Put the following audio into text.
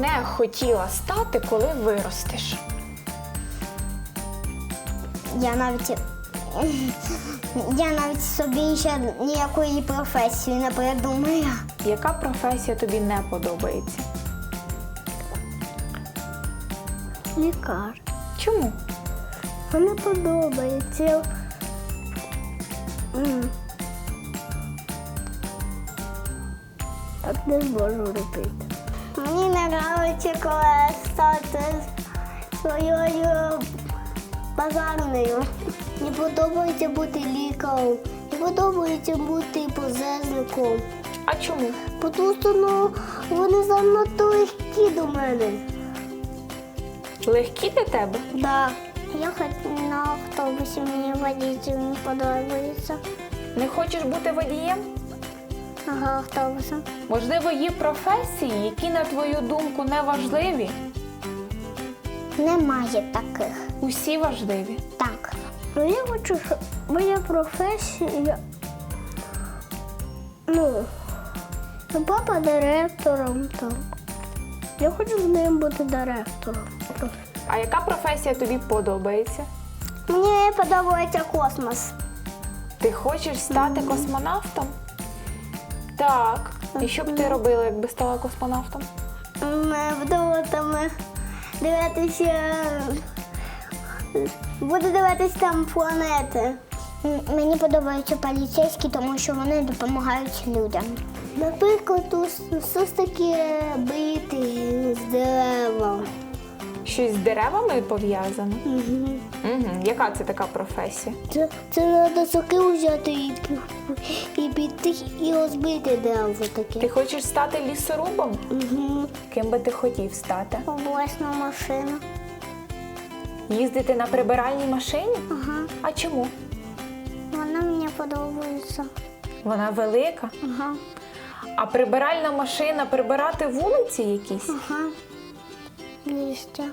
не хотіла стати, коли виростеш? Я навіть я навіть собі ще ніякої професії не придумаю. Яка професія тобі не подобається? Лікар. Чому? Мені подобається. Так не зможу робити. Мені не подобається, коли стати своєю базарною. Мені подобається бути лікарем. Мені подобається бути позезником. А чому? Тому що ну, вони занадто легкі до мене. Легкі для тебе? Да. Я хочу на автобусі, мені водитель не подобається. Не хочеш бути водієм? Ага, автобусом. Можливо, є професії, які, на твою думку, не важливі? Немає таких. Усі важливі. Так. Ну я хочу, щоб моя професія. Ну, папа директором там. Я хочу з ним бути директором. А яка професія тобі подобається? Мені подобається космос. Ти хочеш стати космонавтом? Так. І що б ти робила, якби стала космонавтом? Буду вдома там е, дивитися. Буду дивитися там планети. Мені подобаються поліцейські, тому що вони допомагають людям. Наприклад, таки бити з. Щось з деревами пов'язане? Угу. Яка це така професія? Це, це треба сокиру взяти і, і піти і розбити дерево таке. Ти хочеш стати лісорубом? Угу. Ким би ти хотів стати? Власна машина. Їздити на прибиральній машині? Ага. А чому? Вона мені подобається. Вона велика. Ага. А прибиральна машина прибирати вулиці якісь? Ага. Листя.